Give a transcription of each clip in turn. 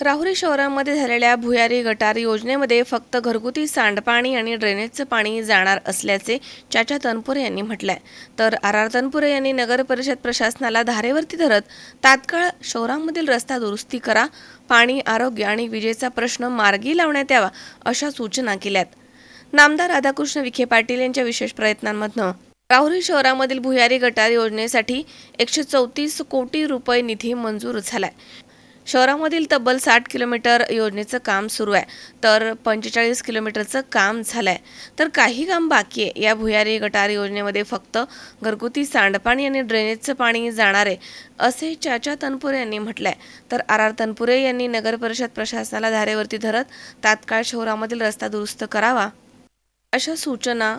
राहुरी शहरामध्ये झालेल्या भुयारी गटार योजनेमध्ये फक्त घरगुती सांडपाणी आणि ड्रेनेजचं पाणी जाणार असल्याचे चाचा तनपुरे यांनी म्हटलंय. तर आर आर तनपुरे यांनी नगर परिषद प्रशासनाला धारेवरती धरत तात्काळ शहरामधील रस्ता दुरुस्ती करा पाणी आरोग्य आणि विजेचा प्रश्न मार्गी लावण्यात यावा अशा सूचना केल्यात. नामदार राधाकृष्ण विखे पाटील यांच्या विशेष प्रयत्नांमधनं राहुरी शहरामधील भुयारी गटार योजनेसाठी एकशे चौतीस कोटी रुपये निधी मंजूर झालाय. शहरामधील तब्बल साठ किलोमीटर योजनेचं काम सुरू आहे. तर पंचेचाळीस किलोमीटरचं काम झालं आहे तर काही काम बाकी आहे. या भुयारी गटार योजनेमध्ये फक्त घरगुती सांडपाणी आणि ड्रेनेजचं पाणी जाणार आहे असे चाचा तनपुरे यांनी म्हटलं आहे तर आर आर तनपुरे यांनी नगर परिषद प्रशासनाला धारेवरती धरत तात्काळ शहरामधील रस्ता दुरुस्त करावा अशा सूचना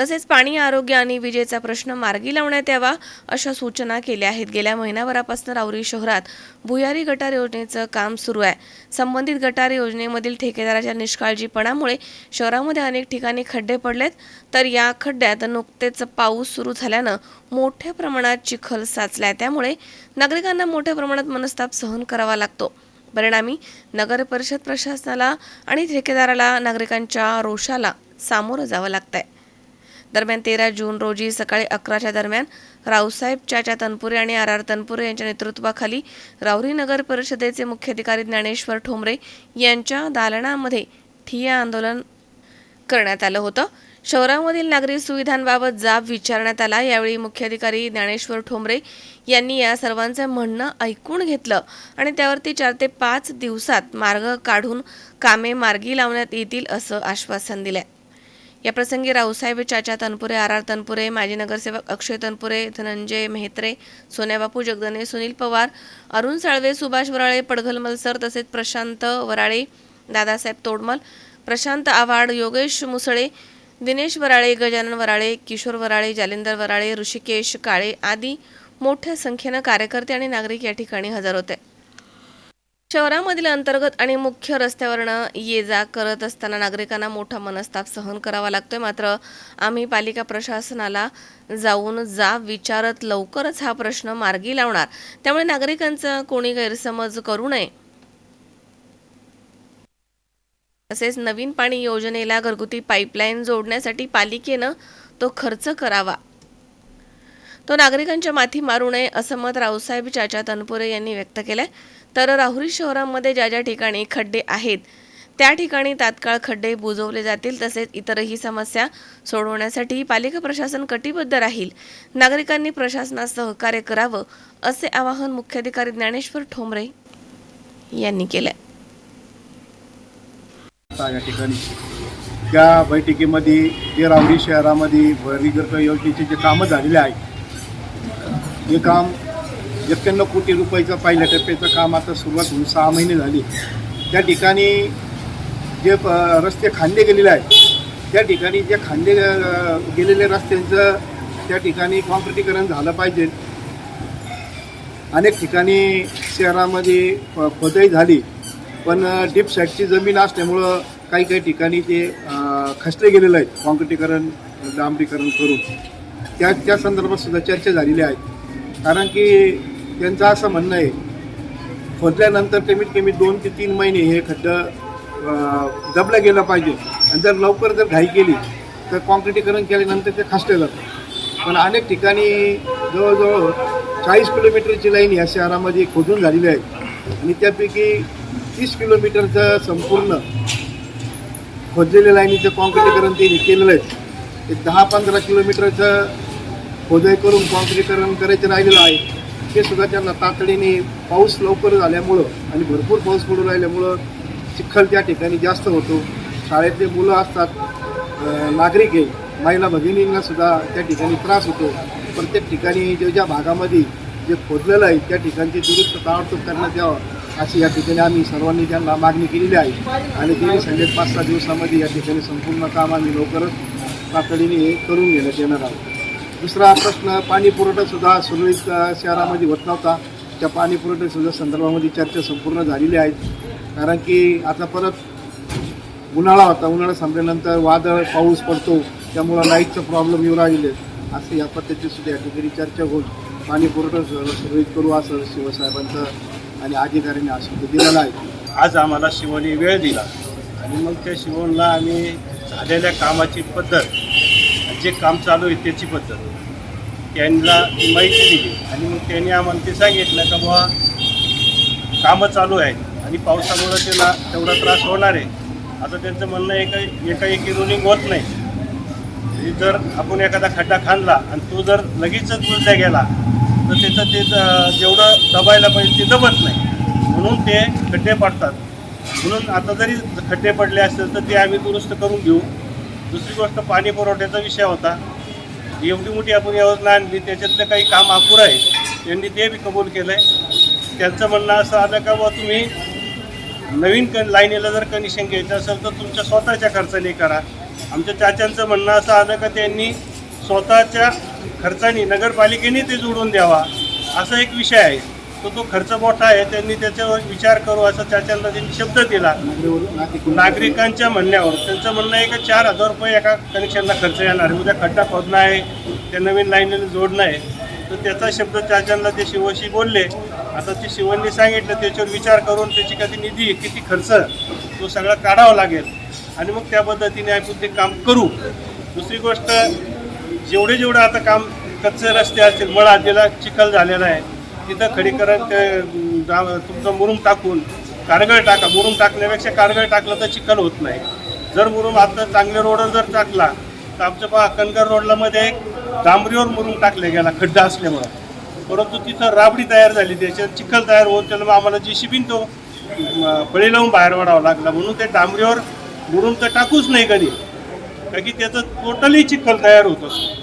तसेच पाणी आरोग्य आणि विजेचा प्रश्न मार्गी लावण्यात यावा अशा सूचना केल्या आहेत. गेल्या महिनाभरापासून राऊरी शहरात भुयारी गटार योजनेचं काम सुरू आहे. संबंधित गटार योजनेमधील ठेकेदाराच्या निष्काळजीपणामुळे शहरामध्ये अनेक ठिकाणी खड्डे पडलेत. तर या खड्ड्यात नुकतेच पाऊस सुरू झाल्यानं मोठ्या प्रमाणात चिखल साचलाय. त्यामुळे नागरिकांना मोठ्या प्रमाणात मनस्ताप सहन करावा लागतो. परिणामी नगर परिषद प्रशासनाला आणि ठेकेदाराला नागरिकांच्या रोषाला सामोरं जावं लागतंय. दरम्यान तेरा जून रोजी सकाळी अकराच्या दरम्यान रावसाहेब चाचा तनपुरे आणि आर आर तनपुरे यांच्या नेतृत्वाखाली राऊरी नगर परिषदेचे मुख्याधिकारी ज्ञानेश्वर ठोंबरे यांच्या दालनामध्ये ठिया आंदोलन करण्यात आलं होतं. शहरामधील नागरी सुविधांबाबत जाब विचारण्यात आला. यावेळी मुख्याधिकारी ज्ञानेश्वर ठोंबरे यांनी या सर्वांचं म्हणणं ऐकून घेतलं आणि त्यावरती चार ते पाच दिवसात मार्ग काढून कामे मार्गी लावण्यात येतील असं आश्वासन दिलंय. या प्रसंगी रावसाहेब चाचा तनपुरे आर आर तनपुरे माजी नगरसेवक अक्षय तनपुरे धनंजय मेहत्रे सोन्याबापू जगदने सुनील पवार अरुण साळवे सुभाष वराळे पडघल मलसर तसेच प्रशांत वराळे दादासाहेब तोडमल प्रशांत आव्हाड योगेश मुसळे दिनेश वराळे गजानन वराळे किशोर वराळे जालिंदर वराळे ऋषिकेश काळे आदी मोठ्या संख्येनं कार्यकर्ते आणि नागरिक या ठिकाणी हजर होते. शहरामधील अंतर्गत आणि मुख्य रस्त्यावरनं ये जा करत असताना नागरिकांना मोठा मनस्ताप सहन करावा लागतोय. मात्र आम्ही पालिका प्रशासनाला जाऊन जा विचारत लवकरच हा प्रश्न मार्गी लावणार. त्यामुळे नागरिकांचा कोणी गैरसमज करू नये. तसेच नवीन पाणी योजनेला घरगुती पाईपलाईन जोडण्यासाठी पालिकेनं तो खर्च करावा. तो नागरिकांच्या माथी मारू नये असं मत रावसाहेब चाचा तनपुरे यांनी व्यक्त केलंय. तर राहुरी शहरामध्ये ज्या ज्या ठिकाणी खड्डे आहेत त्या ठिकाणी तात्काळ खड्डे बुजवले जातील तसेच इतरही समस्या सोडवण्यासाठी पालिका प्रशासन कटिबद्ध राहील. नागरिकांनी प्रशासनास सहकार्य करावं असे आवाहन मुख्याधिकारी ज्ञानेश्वर ठोंबरे यांनी केलं. या ठिकाणी त्या बैठकीमध्ये जे रावरी शहरामध्ये भरीगर्भ योजनेचे जे कामं झालेले आहे हे काम एक्क्याण्णव कोटी रुपयाचं पहिल्या टप्प्याचं काम आता सुरुवात होऊन सहा महिने झाली. त्या ठिकाणी जे प- रस्ते खांदे गेलेले आहेत त्या ठिकाणी जे खांदे गेलेल्या रस्त्यांचं त्या ठिकाणी कॉन्क्रिटीकरण झालं पाहिजे. अनेक ठिकाणी शहरामध्ये प- खोदाई झाली. पण डीप साईडची जमीन असल्यामुळं काही काही ठिकाणी ते खसले गेलेलं आहे कॉन्क्रिटीकरण डांबरीकरण करून. त्या त्या संदर्भात सुद्धा चर्चा झालेली आहे. कारण की त्यांचं असं म्हणणं आहे खोदल्यानंतर कमीत कमी दोन ते तीन महिने हे खड्डं दबलं गेलं पाहिजे. आणि जर लवकर जर घाई केली तर कॉन्क्रिटीकरण केल्यानंतर ते खासले जातं. पण अनेक ठिकाणी जवळजवळ चाळीस किलोमीटरची लाईन या शहरामध्ये खोदून झालेली आहे. आणि त्यापैकी तीस किलोमीटरचं संपूर्ण खोदलेल्या लाईनीचं कॉन्क्रिटीकरण त्यांनी केलेलं आहे. ते दहा पंधरा किलोमीटरचं खोदाई करून कॉन्क्रिटीकरण करायचं राहिलेलं आहे. ते सुद्धा त्यांना तातडीने पाऊस लवकर झाल्यामुळं आणि भरपूर पाऊस पडून राहिल्यामुळं चिखल त्या ठिकाणी जास्त होतो. शाळेतले मुलं असतात नागरिक आहे. महिला भगिनींना सुद्धा त्या ठिकाणी त्रास होतो. प्रत्येक ठिकाणी ज्या ज्या भागामध्ये जे खोदलेलं आहे त्या ठिकाणची दुरुस्त ताबडतोब करण्यात यावं अशी या ठिकाणी आम्ही सर्वांनी त्यांना मागणी केलेली आहे. आणि त्यांनी सांगितले पाच सहा दिवसामध्ये या ठिकाणी संपूर्ण काम आम्ही लवकरच तातडीने हे करून घेण्यात येणार आहोत. दुसरा प्रश्न पाणी सुद्धा सुरळीत शहरामध्ये होत नव्हता. त्या पाणी संदर्भामध्ये चर्चा संपूर्ण झालेली आहे. कारण की आता परत उन्हाळा होता. उन्हाळा संपल्यानंतर वादळ पाऊस पडतो. त्यामुळं लाईटचं प्रॉब्लेम येऊ राहिले. असं या पद्धतीसुद्धा या ठिकाणी चर्चा होऊन पाणी पुरवठा सुरळीत करू असं शिवसाहेबांचं आणि अधिकाऱ्यांनी आश्वासन दिलेलं आहे. आज आम्हाला शिवने वेळ दिला. आणि मग त्या शिवणला आम्ही झालेल्या कामाची पद्धत जे काम चालू आहे त्याची पद्धत. त्यांना माहिती दिली. आणि मग त्यांनी आम्हाला ते सांगितलं का बुवा कामं चालू आहेत आणि पावसामुळं त्याला तेवढा त्रास होणार आहे. आता त्यांचं म्हणणं एका एकाएकी रुलिंग होत नाही. जर आपण एखादा खड्डा खांदला आणि तो जर लगेचच बुजल्या गेला तर त्याचं ते जेवढं दबायला पाहिजे ते दबत नाही. म्हणून ते खड्डे पडतात. म्हणून आता जरी खड्डे पडले असेल तर ते आम्ही दुरुस्त करून घेऊ. दुसरी गोष्ट पाणी पुरवठ्याचा विषय होता. एवढी मोठी आपण योजना आणली त्याच्यातलं काही काम अपुरं आहे. त्यांनी ते बी कबूल केलं आहे त्यांचं म्हणणं असं आलं का बा तुम्ही नवीन क लाईनीला जर कनेक्शन घ्यायचं असेल तर तुमच्या स्वतःच्या खर्चाने करा. आमच्या चाच्यांचं म्हणणं असं आलं का त्यांनी स्वतःच्या खर्चाने नगरपालिकेने ते जोडून द्यावा. असा एक विषय आहे. तो तो खर्च मोठा आहे त्यांनी त्याच्यावर विचार करू असा चाच्यांना त्यांनी शब्द दिला. नागरिकांच्या म्हणण्यावर. त्यांचं म्हणणं आहे का चार हजार रुपये एका कनेक्शनला खर्च येणार उद्या खड्डा खोदणं आहे त्या नवीन लाईनने जोडणं आहे. तर त्याचा शब्द चाचांना ते शिवशी बोलले. आता ते शिवांनी सांगितलं त्याच्यावर विचार करून त्याची कधी निधी किती खर्च तो सगळा काढावा लागेल. आणि मग त्या पद्धतीने आपण ते काम करू. दुसरी गोष्ट जेवढे जेवढे आता काम कच्चे रस्ते असतील मळा आधीला चिखल झालेला आहे. तिथं खडीकरण ते तुमचं मुरुम टाकून कारगळ टाका. मुरुम टाकण्यापेक्षा कारगळ टाकलं तर चिखल होत नाही. जर मुरुम आता चांगले रोडवर जर टाकला तर आमच्या पहा कनगर रोडला मध्ये एक डांबरीवर मुरुम टाकले गेला खड्डा असल्यामुळं. परंतु तिथं राबडी तयार झाली त्याच्यात चिखल तयार होऊन त्याला आम्हाला जी शिबीन तो बळी लावून बाहेर वाढावा लागला. म्हणून ते डांबरीवर मुरुम तर टाकूच नाही कधी. कारण की त्याचं टोटली चिखल तयार होत असतो.